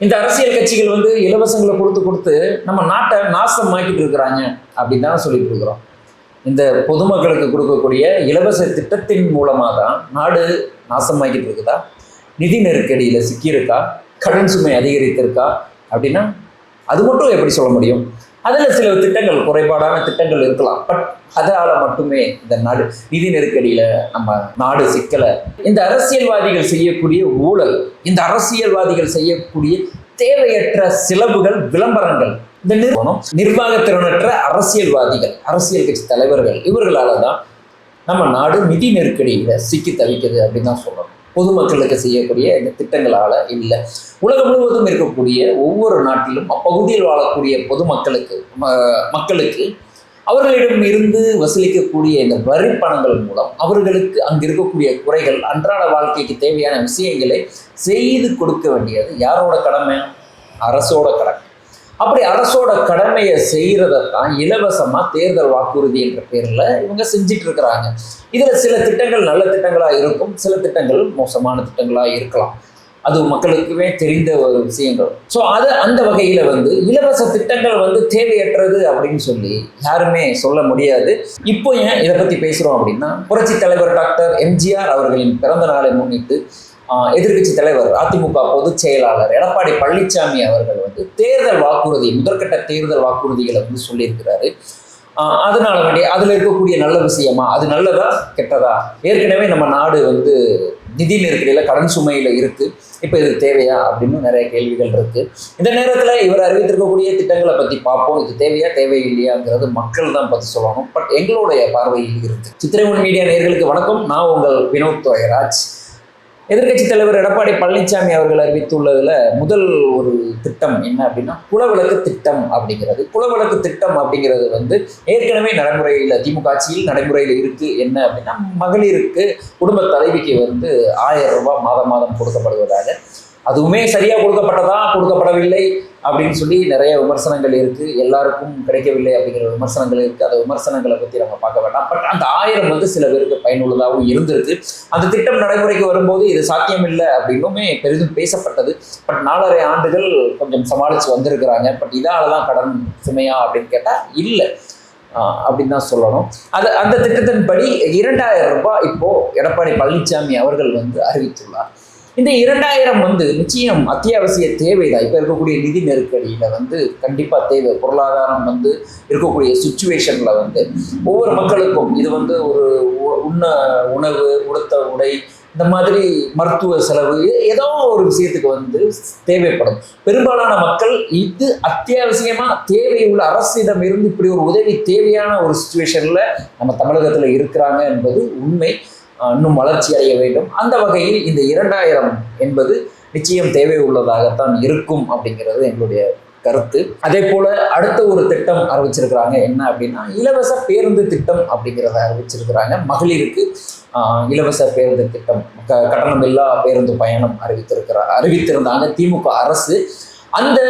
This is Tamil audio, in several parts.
இந்த அரசியல் கட்சிகள் வந்து இலவசங்களை கொடுத்து கொடுத்து நம்ம நாட்டை நாசமாக்கிட்டு இருக்கிறாங்க அப்படின்னு தான் சொல்லிட்டு இருக்கிறோம். இந்த பொதுமக்களுக்கு கொடுக்கக்கூடிய இலவச திட்டத்தின் மூலமாக தான் நாடு நாசமாக்கிட்டு இருக்குதா? நிதி நெருக்கடியில் சிக்கியிருக்கா? கடன் சுமை அதிகரித்திருக்கா? அப்படின்னா அது மட்டும் எப்படி சொல்ல முடியும்? அதில் சில திட்டங்கள் குறைபாடான திட்டங்கள் இருக்கலாம். பட் அதால் மட்டுமே இந்த நாடு நிதி நெருக்கடியில் நம்ம நாடு சிக்கலை. இந்த அரசியல்வாதிகள் செய்யக்கூடிய ஊழல் இந்த அரசியல்வாதிகள் செய்யக்கூடிய தேவையற்ற சிலவுகள் விளம்பரங்கள் இந்த நிறுவனம் நிர்வாகத்திறனற்ற அரசியல்வாதிகள் அரசியல் கட்சி தலைவர்கள் இவர்களால தான் நம்ம நாடு நிதி நெருக்கடியில் சிக்கி தவிக்குது அப்படின்னு தான் சொல்லணும். பொதுமக்களுக்கு செய்யக்கூடிய இந்த திட்டங்களால் இல்லை. உலகம் முழுவதும் இருக்கக்கூடிய ஒவ்வொரு நாட்டிலும் அப்பகுதியில் வாழக்கூடிய பொதுமக்களுக்கு ம- மக்களுக்கு அவர்களிடம் இருந்து வசூலிக்கக்கூடிய இந்த வரி பணங்கள் மூலம் அவர்களுக்கு அங்கு இருக்கக்கூடிய குறைகள் அன்றாட வாழ்க்கைக்கு தேவையான விஷயங்களை செய்து கொடுக்க வேண்டியது யாரோட கடமை? அரசோட கடமை. அப்படி அரசோட கடமையை செய்கிறத தான் இலவசமாக தேர்தல் வாக்குறுதி என்ற பேரில் இவங்க செஞ்சிட்டு இருக்கிறாங்க இதில் சில திட்டங்கள் நல்ல திட்டங்களாக இருக்கும் சில திட்டங்கள் மோசமான திட்டங்களாக இருக்கலாம். அது மக்களுக்குமே தெரிந்த ஒரு விஷயங்கள். ஸோ அது அந்த வகையில் வந்து இலவச திட்டங்கள் வந்து தேவையற்றது அப்படின்னு சொல்லி யாருமே சொல்ல முடியாது. இப்போ ஏன் இதை பற்றி பேசுகிறோம் அப்படின்னா புரட்சி தலைவர் டாக்டர் எம்ஜிஆர் அவர்களின் பிறந்த நாளை முன்னிட்டு எதிர்கட்சி தலைவர் அதிமுக பொதுச் செயலாளர் எடப்பாடி பழனிசாமி அவர்கள் தேர்தல் வாக்குறுதி முதற்கட்ட தேர்தல் வாக்குறுதிகளை வந்து சொல்லியிருக்கிறாரு. அதனால வேண்டிய அதில் இருக்கக்கூடிய நல்ல விஷயமா? அது நல்லதா கெட்டதா? ஏற்கனவே நம்ம நாடு வந்து நிதி நெருக்கடியில் கடன் சுமையில் இருக்குது இப்போ இது தேவையா அப்படின்னு நிறைய கேள்விகள் இருக்குது இந்த நேரத்தில் இவர் அறிவித்திருக்கக்கூடிய திட்டங்களை பற்றி பார்ப்போம். இது தேவையா தேவையில்லையாங்கிறது மக்கள் தான் பற்றி சொல்லணும். பட் எங்களுடைய பார்வையில் இருக்குது சித்திரைமன் மீடியா நேர்களுக்கு வணக்கம். நான் உங்கள் வினோத் தோயராஜ் எதிர்க்கட்சி தலைவர் எடப்பாடி பழனிசாமி அவர்கள் அறிவித்துள்ளதுல முதல் ஒரு திட்டம் என்ன அப்படின்னா குலவிளக்கு திட்டம் அப்படிங்கிறது. குலவிளக்கு திட்டம் அப்படிங்கிறது வந்து ஏற்கனவே நடைமுறையில் திமுக ஆட்சியில் நடைமுறையில் இருக்கு. என்ன அப்படின்னா மகளிருக்கு குடும்ப தலைவிக்கு வந்து ஆயிரம் ரூபாய் மாதம் மாதம் கொடுக்கப்படுவதாக அதுவுமே சரியாக கொடுக்கப்பட்டதா? கொடுக்கப்படவில்லை அப்படின்னு சொல்லி நிறைய விமர்சனங்கள் இருக்குது எல்லாருக்கும் கிடைக்கவில்லை அப்படிங்கிற விமர்சனங்கள் இருக்குது அந்த விமர்சனங்களை பற்றி நம்ம பார்க்க வேண்டாம். பட் அந்த ஆயிரம் வந்து சில பேருக்கு பயனுள்ளதாகவும் இருந்திருக்கு. அந்த திட்டம் நடைமுறைக்கு வரும்போது இது சாத்தியமில்லை அப்படின்னுமே பெரிதும் பேசப்பட்டது. பட் நாலரை ஆண்டுகள் கொஞ்சம் சமாளித்து வந்திருக்கிறாங்க. பட் இதால் தான் கடன் சுமையா அப்படின்னு கேட்டால் இல்லை. அப்படின்னு தான் சொல்லணும். அது அந்த திட்டத்தின்படி இரண்டாயிரம் ரூபாய் இப்போ எடப்பாடி பழனிசாமி அவர்கள் வந்து அறிவித்துள்ளார். இந்த இரண்டாயிரம் வந்து நிச்சயம் அத்தியாவசிய தேவைதான். இப்போ இருக்கக்கூடிய நிதி நெருக்கடியில் வந்து கண்டிப்பாக தேவை. பொருளாதாரம் வந்து இருக்கக்கூடிய சுச்சுவேஷனில் வந்து ஒவ்வொரு மக்களுக்கும் இது வந்து ஒரு உ- உண்ண உணவு உடுத்த உடை இந்த மாதிரி மருத்துவ செலவு ஏதோ ஒரு விஷயத்துக்கு வந்து தேவைப்படும். பெரும்பாலான மக்கள் இது அத்தியாவசியமாக தேவையுள்ள அரசிடம் இருந்து இப்படி ஒரு உதவி தேவையான ஒரு சுச்சுவேஷனில் நம்ம தமிழகத்தில் இருக்கிறாங்க என்பது உண்மை. இன்னும் வளர்ச்சி அடைய வேண்டும். அந்த வகையில் இந்த இரண்டாயிரம் என்பது நிச்சயம் தேவை உள்ளதாகத்தான் இருக்கும் அப்படிங்கிறது எங்களுடைய கருத்து. அதே போல அடுத்த ஒரு திட்டம் அறிவிச்சிருக்கிறாங்க. என்ன அப்படின்னா இலவச பேருந்து திட்டம் அப்படிங்கிறத அறிவிச்சிருக்கிறாங்க. மகளிருக்கு இலவச பேருந்து திட்டம் க கட்டணமில்லா பேருந்து பயணம் அறிவித்திருக்கிறார் அறிவித்திருந்தாங்க. திமுக அரசு அந்த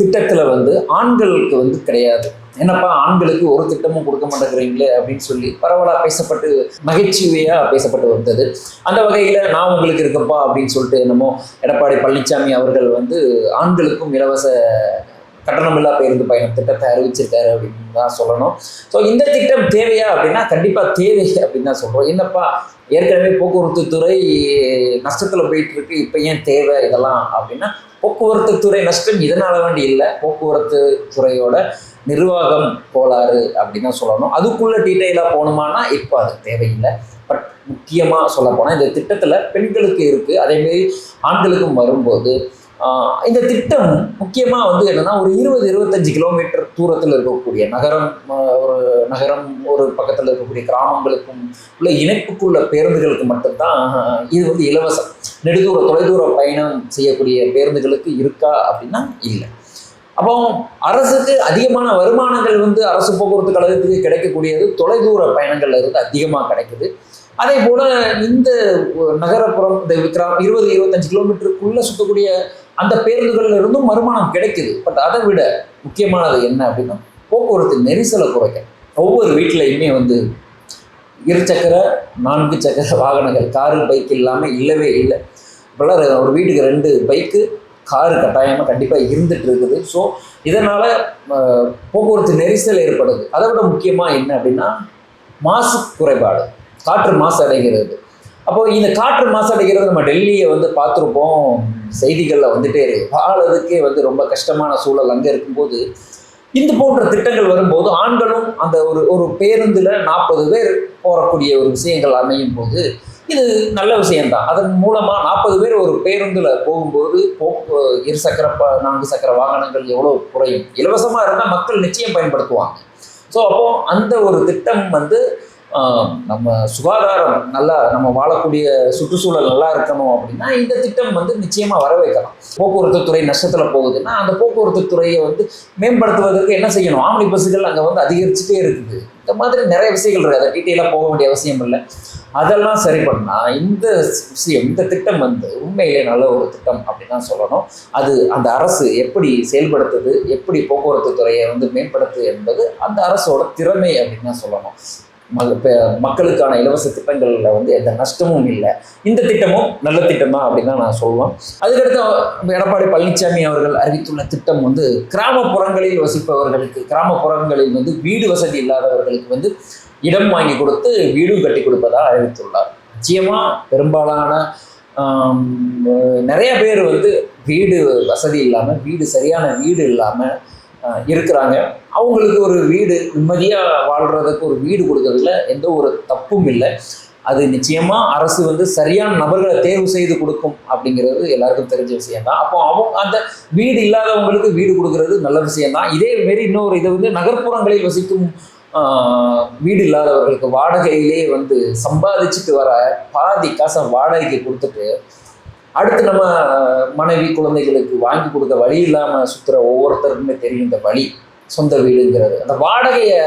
திட்டத்தில் வந்து ஆண்களுக்கு வந்து கிடையாது. என்னப்பா ஆண்களுக்கு ஒரு திட்டமும் கொடுக்க மாட்டேங்கிறீங்களே அப்படின்னு சொல்லி பரவலாக பேசப்பட்டு நகைச்சுவையாக பேசப்பட்டு வந்தது. அந்த வகையில் நான் உங்களுக்கு இருக்கப்பா அப்படின்னு சொல்லிட்டு என்னமோ எடப்பாடி பழனிசாமி அவர்கள் வந்து ஆண்களுக்கும் இலவச கட்டணமில்லா பேருந்து பயணம் திட்டத்தை அறிவிச்சிருக்காரு அப்படின்னு தான் சொல்லணும். ஸோ இந்த திட்டம் தேவையா அப்படின்னா கண்டிப்பாக தேவை அப்படின்னு தான் சொல்கிறோம் என்னப்பா ஏற்கனவே போக்குவரத்து துறை நஷ்டத்தில் போயிட்டு இருக்கு இப்போ ஏன் தேவை இதெல்லாம் அப்படின்னா போக்குவரத்து துறை நஷ்டம் இதனால வேண்டி இல்லை. போக்குவரத்து துறையோட நிர்வாகம் கோளாறு அப்படின்னு தான் சொல்லணும். அதுக்குள்ள டீட்டெயிலாக போகணுமானா இப்போ அது தேவையில்லை. பட் முக்கியமாக சொல்ல போனால் இந்த திட்டத்தில் பெண்களுக்கு இருக்குது அதேமாரி ஆண்களுக்கும் வரும்போது இந்த திட்டம் முக்கியமாக வந்து என்னென்னா ஒரு இருபது இருபத்தஞ்சு கிலோமீட்டர் தூரத்தில் இருக்கக்கூடிய நகரம் ஒரு நகரம் ஒரு பக்கத்தில் இருக்கக்கூடிய கிராமங்களுக்கும் உள்ள இணைப்புக்குள்ள பேருந்துகளுக்கு மட்டும்தான் இது வந்து இலவசம். நெடுதூர தொலைதூர பயணம் செய்யக்கூடிய பேருந்துகளுக்கு இருக்கா அப்படின்னா இல்லை. அப்போ அரசுக்கு அதிகமான வருமானங்கள் வந்து அரசு போக்குவரத்து கழகத்துக்கு கிடைக்கக்கூடியது தொலைதூர பயணங்கள்ல இருந்து அதிகமாக கிடைக்குது. அதே போல இந்த நகரப்புறம் இந்த கிராம இருபது இருபத்தஞ்சு கிலோமீட்டருக்குள்ள சுத்தக்கூடிய அந்த பேருந்துகள்ல இருந்தும் வருமானம் கிடைக்குது. பட் அதை விட முக்கியமானது என்ன அப்படின்னா போக்குவரத்து நெரிசலை குறைக்க ஒவ்வொரு வீட்டிலையுமே வந்து இருசக்கர நான்கு சக்கர வாகனங்கள் காரு பைக் இல்லாமல் இல்லவே இல்லை. இப்போல்லாம் ஒரு வீட்டுக்கு ரெண்டு பைக்கு காரு கட்டாயமாக கண்டிப்பாக இருந்துட்டு இருக்குது. ஸோ இதனால் போக்குவரத்து நெரிசல் ஏற்படுது. அதை விட முக்கியமாக என்ன அப்படின்னா மாசு குறைபாடு. காற்று மாசு அடைகிறது. அப்போ இந்த காற்று மாசடைகிறது நம்ம டெல்லியை வந்து பார்த்துருப்போம். செய்திகளில் வந்துட்டே இருக்கு. வாழறதுக்கே வந்து ரொம்ப கஷ்டமான சூழல் அங்கே இருக்கும்போது இந்த போன்ற திட்டங்கள் வரும்போது ஆண்களும் அந்த ஒரு ஒரு பேருந்தில் நாற்பது பேர் போகக்கூடிய ஒரு விஷயங்கள் அமையும் போது இது நல்ல விஷயம்தான். அதன் மூலமாக நாற்பது பேர் ஒரு பேருந்தில் போகும்போது போக்கு இருசக்கர ப- நான்கு சக்கர வாகனங்கள் எவ்வளோ குறையும். இலவசமாக இருந்தால் மக்கள் நிச்சயம் பயன்படுத்துவாங்க. ஸோ அப்போது அந்த ஒரு திட்டம் வந்து நம்ம சுகாதாரம் நல்லா நம்ம வாழக்கூடிய சுற்றுச்சூழல் நல்லா இருக்கணும் அப்படின்னா இந்த திட்டம் வந்து நிச்சயமா வரவேற்கலாம். போக்குவரத்து துறை நஷ்டத்துல போகுதுன்னா அந்த போக்குவரத்து துறையை வந்து மேம்படுத்துவதற்கு என்ன செய்யணும்? ஆம்னி பஸ்ஸுகள் அங்கே வந்து அதிகரிச்சுட்டே இருக்குது. இந்த மாதிரி நிறைய விஷயங்கள் இருக்குது அதை டீட்டெயிலாக போக வேண்டிய அவசியம் இல்லை. அதெல்லாம் சரி பண்ணால் இந்த விஷயம் இந்த திட்டம் வந்து உண்மையிலே நல்ல ஒரு திட்டம் அப்படின்னு தான் சொல்லணும். அது அந்த அரசு எப்படி செயல்படுத்துது எப்படி போக்குவரத்து துறையை வந்து மேம்படுத்து என்பது அந்த அரசோட திறமை அப்படின்னு தான் சொல்லணும். மக்களுக்கான இலவச திட்டங்களில் வந்து எந்த நஷ்டமும் இல்லை. இந்த திட்டமும் நல்ல திட்டம் தான் அப்படின்னு தான் நான் சொல்லுவேன். அதுக்கடுத்து எடப்பாடி பழனிசாமி அவர்கள் அறிவித்துள்ள திட்டம் வந்து கிராமப்புறங்களில் வசிப்பவர்களுக்கு கிராமப்புறங்களில் வந்து வீடு வசதி இல்லாதவர்களுக்கு வந்து இடம் வாங்கி கொடுத்து வீடும் கட்டி கொடுப்பதாக அறிவித்துள்ளார். நிச்சயமாக பெரும்பாலான நிறைய பேர் வந்து வீடு வசதி இல்லாமல் வீடு சரியான வீடு இல்லாமல் இருக்கிறாங்க. அவங்களுக்கு ஒரு வீடு நிம்மதியாக வாழ்கிறதுக்கு ஒரு வீடு கொடுக்கறதுல எந்த ஒரு தப்பும் இல்லை. அது நிச்சயமாக அரசு வந்து சரியான நபர்களை தேர்வு செய்து கொடுக்கும் அப்படிங்கிறது எல்லாருக்கும் தெரிஞ்ச விஷயம்தான். அப்போ அவங்க அந்த வீடு இல்லாதவங்களுக்கு வீடு கொடுக்கறது நல்ல விஷயம்தான். இதே மாரி இன்னொரு இது வந்து நகர்ப்புறங்களில் வசிக்கும் வீடு இல்லாதவர்களுக்கு வாடகையிலே வந்து சம்பாதிச்சுட்டு வர பாதி காசை வாடகைக்கு கொடுத்துட்டு அடுத்து நம்ம மனைவி குழந்தைகளுக்கு வாங்கி கொடுக்க வழி இல்லாமல் சுற்றுற ஒவ்வொருத்தருக்குமே தெரியும் இந்த வழி. சொந்த வீடுங்கிறது. அந்த வாடகையை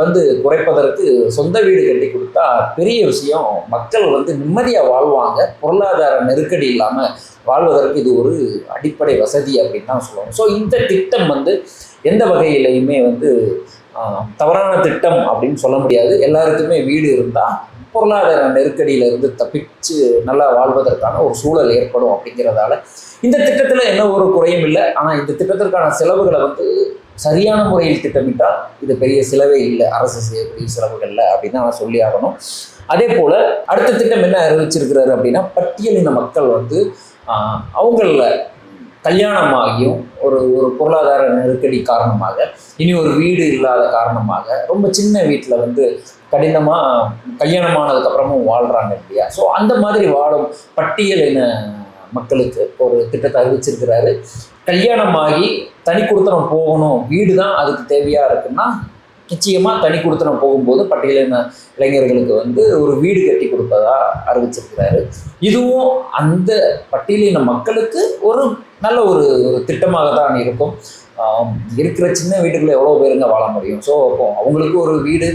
வந்து குறைப்பதற்கு சொந்த வீடு கட்டி கொடுத்தா பெரிய விஷயம். மக்கள் வந்து நிம்மதியாக வாழ்வாங்க. பொருளாதார நெருக்கடி இல்லாமல் வாழ்வதற்கு இது ஒரு அடிப்படை வசதி அப்படின்னு தான் சொல்லுவோம் ஸோ இந்த திட்டம் வந்து எந்த வகையிலையுமே வந்து தவறான திட்டம் அப்படின்னு சொல்ல முடியாது. எல்லாருக்குமே வீடு இருந்தால் பொருளாதார நெருக்கடியிலிருந்து தப்பிச்சு நல்லா வாழ்வதற்கான ஒரு சூழல் ஏற்படும் அப்படிங்கிறதால இந்த திட்டத்தில் என்ன ஒரு குறையும் இல்லை. ஆனால் இந்த திட்டத்திற்கான செலவுகளை வந்து சரியான முறையில் திட்டமிட்டால் இது பெரிய செலவே இல்லை. அரசு செய்யக்கூடிய செலவுகளில் அப்படின்னு நான் சொல்லி ஆகணும். அதே போல் அடுத்த திட்டம் என்ன அறிவிச்சிருக்கிறாரு அப்படின்னா பட்டியலின மக்கள் வந்து அவங்கள கல்யாணமாகியும் ஒரு ஒரு பொருளாதார நெருக்கடி காரணமாக இனி ஒரு வீடு இல்லாத காரணமாக ரொம்ப சின்ன வீட்டில் வந்து கடினமாக கல்யாணமானதுக்கப்புறமும் வாழ்கிறாங்க இல்லையா? ஸோ அந்த மாதிரி வாழும் பட்டியலின மக்களுக்கு ஒரு திட்டத்தை அறிவிச்சிருக்கிறாரு. கல்யாணமாகி தனி கொடுத்தனம் போகணும் வீடு தான் அதுக்கு தேவையாக இருக்குன்னா நிச்சயமாக தனி கொடுத்தனம் போகும்போது பட்டியலின இளைஞர்களுக்கு வந்து ஒரு வீடு கட்டி கொடுப்பதா அறிவிச்சிருக்கிறாரு. இதுவும் அந்த பட்டியலின மக்களுக்கு ஒரு நல்ல ஒரு திட்டமாக தான் இருக்கும். இருக்கிற சின்ன வீட்டுக்குள்ளே எவ்வளோ பேருங்க வாழ முடியும்? ஸோ அப்போ அவங்களுக்கு ஒரு வீடு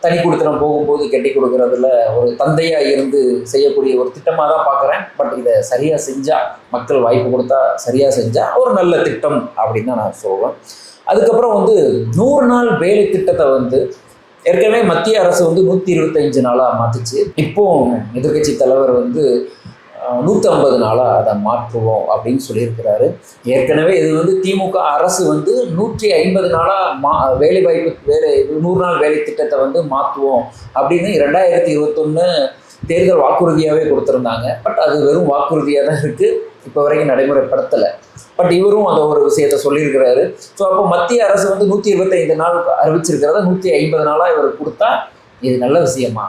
தனி கொடுத்தனம் போகும்போது கட்டி கொடுக்குறதுல ஒரு தந்தையாக இருந்து செய்யக்கூடிய ஒரு திட்டமாக தான் பார்க்குறேன் பட் இதை சரியாக செஞ்சால் மக்கள் வாய்ப்பு கொடுத்தா சரியாக செஞ்சால் ஒரு நல்ல திட்டம் அப்படின்னு தான் நான் சொல்வேன். அதுக்கப்புறம் வந்து நூறு நாள் வேலை திட்டத்தை வந்து ஏற்கனவே மத்திய அரசு வந்து நூற்றி இருபத்தஞ்சு நாளாக மாற்றுச்சு இப்போ எதிர்க்கட்சி தலைவர் வந்து நூற்றி ஐம்பது நாளாக அதை மாற்றுவோம் அப்படின்னு சொல்லியிருக்கிறாரு. ஏற்கனவே இது வந்து திமுக அரசு வந்து நூற்றி ஐம்பது நாளாக மா வேலை வாய்ப்பு வேலை நூறு நாள் வேலை திட்டத்தை வந்து மாற்றுவோம் அப்படின்னு ரெண்டாயிரத்தி இருபத்தொன்று தேர்தல் வாக்குறுதியாகவே கொடுத்துருந்தாங்க. பட் அது வெறும் வாக்குறுதியாக தான் இருக்குது இப்போ வரைக்கும் நடைமுறைப்படுத்தலை. பட் இவரும் அந்த ஒரு விஷயத்த சொல்லியிருக்கிறாரு. ஸோ அப்போ மத்திய அரசு வந்து நூற்றி இருபத்தைந்து நாள் அறிவிச்சிருக்கிறத நூற்றி ஐம்பது நாளாக இவர் கொடுத்தா இது நல்ல விஷயமா?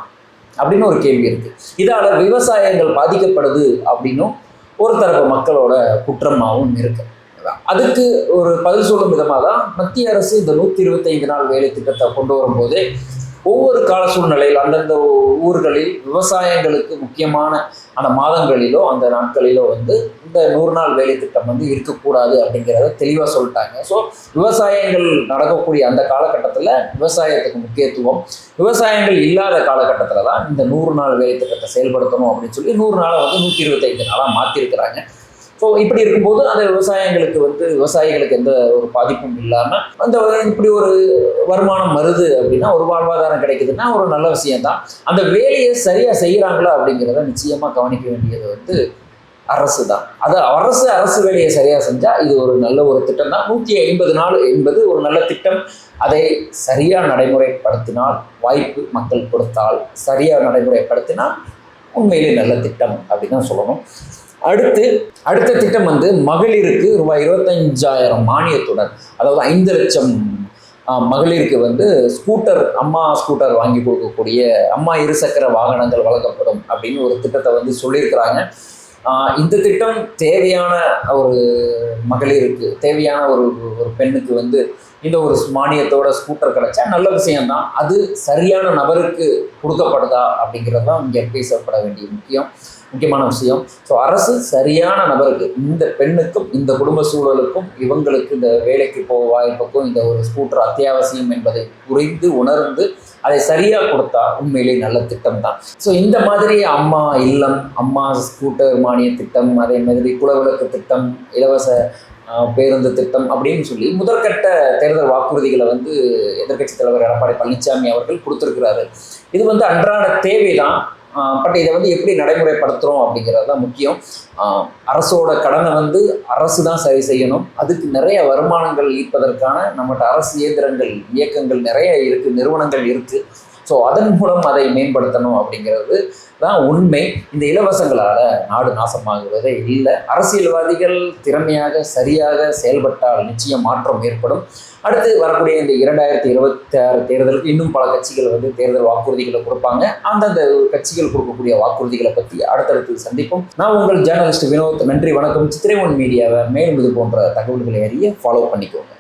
அப்படின்னு ஒரு கேள்வி இருக்கு. இதால விவசாயங்கள் பாதிக்கப்படுது அப்படின்னும் ஒரு தரப்பு மக்களோட குற்றமாகவும் இருக்கு. அதுக்கு ஒரு பதில் சொல்லும் விதமாக தான் மத்திய அரசு இந்த நூற்றி இருபத்தைந்து நாள் வேலை திட்டத்தை கொண்டு வரும்போதே ஒவ்வொரு கால சூழ்நிலையில் அந்தந்த ஊர்களில் விவசாயங்களுக்கு முக்கியமான அந்த மாதங்களிலோ அந்த நாட்களிலோ வந்து இந்த நூறு நாள் வேலை திட்டம் வந்து இருக்கக்கூடாது அப்படிங்கிறத தெளிவாக சொல்லிட்டாங்க. ஸோ விவசாயங்கள் நடக்கக்கூடிய அந்த காலகட்டத்தில் விவசாயத்துக்கு முக்கியத்துவம். விவசாயங்கள் இல்லாத காலகட்டத்தில் தான் இந்த நூறு நாள் வேலை திட்டத்தை செயல்படுத்தணும் அப்படின்னு சொல்லி நூறு நாளை வந்து நூற்றி இருபத்தைந்து நாளாக மாற்றிருக்கிறாங்க ஸோ இப்படி இருக்கும்போது அந்த விவசாயங்களுக்கு வந்து விவசாயிகளுக்கு எந்த ஒரு பாதிப்பும் இல்லாமல் அந்த இப்படி ஒரு வருமானம் வருது அப்படின்னா ஒரு வாழ்வாதாரம் கிடைக்குதுன்னா ஒரு நல்ல விஷயம்தான். அந்த வேலையை சரியாக செய்கிறாங்களா அப்படிங்கிறத நிச்சயமாக கவனிக்க வேண்டியது வந்து அரசு தான் அது அரசு அரசு வேலையை சரியாக செஞ்சால் இது ஒரு நல்ல ஒரு திட்டம் தான் நூற்றி ஐம்பது நாள் என்பது ஒரு நல்ல திட்டம். அதை சரியாக நடைமுறைப்படுத்தினால் வாய்ப்பு மக்கள் கொடுத்தால் சரியாக நடைமுறைப்படுத்தினால் உண்மையிலே நல்ல திட்டம் அப்படின்னு தான் சொல்லணும். அடுத்து அடுத்த திட்டம் வந்து மகளிருக்கு ரூபாய் இருபத்தஞ்சாயிரம் மானியத்துடன் அதாவது ஐந்து லட்சம் மகளிருக்கு வந்து ஸ்கூட்டர் அம்மா ஸ்கூட்டர் வாங்கி கொடுக்கக்கூடிய அம்மா இருசக்கர வாகனங்கள் வழங்கப்படும் அப்படின்னு ஒரு திட்டத்தை வந்து சொல்லியிருக்கிறாங்க. இந்த திட்டம் தேவையான ஒரு மகளிருக்கு தேவையான ஒரு ஒரு பெண்ணுக்கு வந்து இந்த ஒரு மானியத்தோட ஸ்கூட்டர் கிடைச்சா நல்ல விஷயம்தான். அது சரியான நபருக்கு கொடுக்கப்படுதா அப்படிங்கிறது தான் இங்கே பேசப்பட வேண்டிய முக்கியம். முக்கியமான விஷயம். ஸோ அரசு சரியான நபருக்கு இந்த பெண்ணுக்கும் இந்த குடும்ப சூழலுக்கும் இவங்களுக்கு இந்த வேலைக்கு போக வாய்ப்புக்கும் இந்த ஒரு ஸ்கூட்டர் அத்தியாவசியம் என்பதை புரிந்து உணர்ந்து அதை சரியாக கொடுத்தா உண்மையிலே நல்ல திட்டம் தான் ஸோ இந்த மாதிரி அம்மா இல்லம் அம்மா ஸ்கூட்டர் மானிய திட்டம் அதே மாதிரி குலவிளக்கு திட்டம் இலவச பேருந்து திட்டம் அப்படின்னு சொல்லி முதற்கட்ட தேர்தல் வாக்குறுதிகளை வந்து எதிர்கட்சித் தலைவர் எடப்பாடி பழனிசாமி அவர்கள் கொடுத்துருக்கிறாரு. இது வந்து அன்றாட தேவை தான் பட் இதை வந்து எப்படி நடைமுறைப்படுத்துகிறோம் அப்படிங்கிறது தான் முக்கியம். அரசோட கடனை வந்து அரசு தான் சரி செய்யணும். அதுக்கு நிறைய வருமானங்கள் ஈர்ப்பதற்கான நம்மகிட்ட அரசு இயந்திரங்கள் இயக்கங்கள் நிறைய இருக்குது நிறுவனங்கள் இருக்குது ஸோ அதன் மூலம் அதை மேம்படுத்தணும் அப்படிங்கிறது தான் உண்மை. இந்த இலவசங்களால் நாடு நாசமாகுவதே இல்லை. அரசியல்வாதிகள் திறமையாக சரியாக செயல்பட்டால் நிச்சயம் மாற்றம் ஏற்படும். அடுத்து வரக்கூடிய இந்த இரண்டாயிரத்தி இருபத்தி ஆறு தேர்தலுக்கு இன்னும் பல கட்சிகள் வந்து தேர்தல் வாக்குறுதிகளை கொடுப்பாங்க. அந்தந்த கட்சிகள் கொடுக்கக்கூடிய வாக்குறுதிகளை பற்றி அடுத்தடுத்து சந்திப்போம். நான் உங்கள் ஜேர்னலிஸ்ட் வினோத். நன்றி வணக்கம். சித்திரை ஒன் மீடியாவை மேலும் இது போன்ற தகவல்களை அறிய ஃபாலோ பண்ணிக்கோங்க.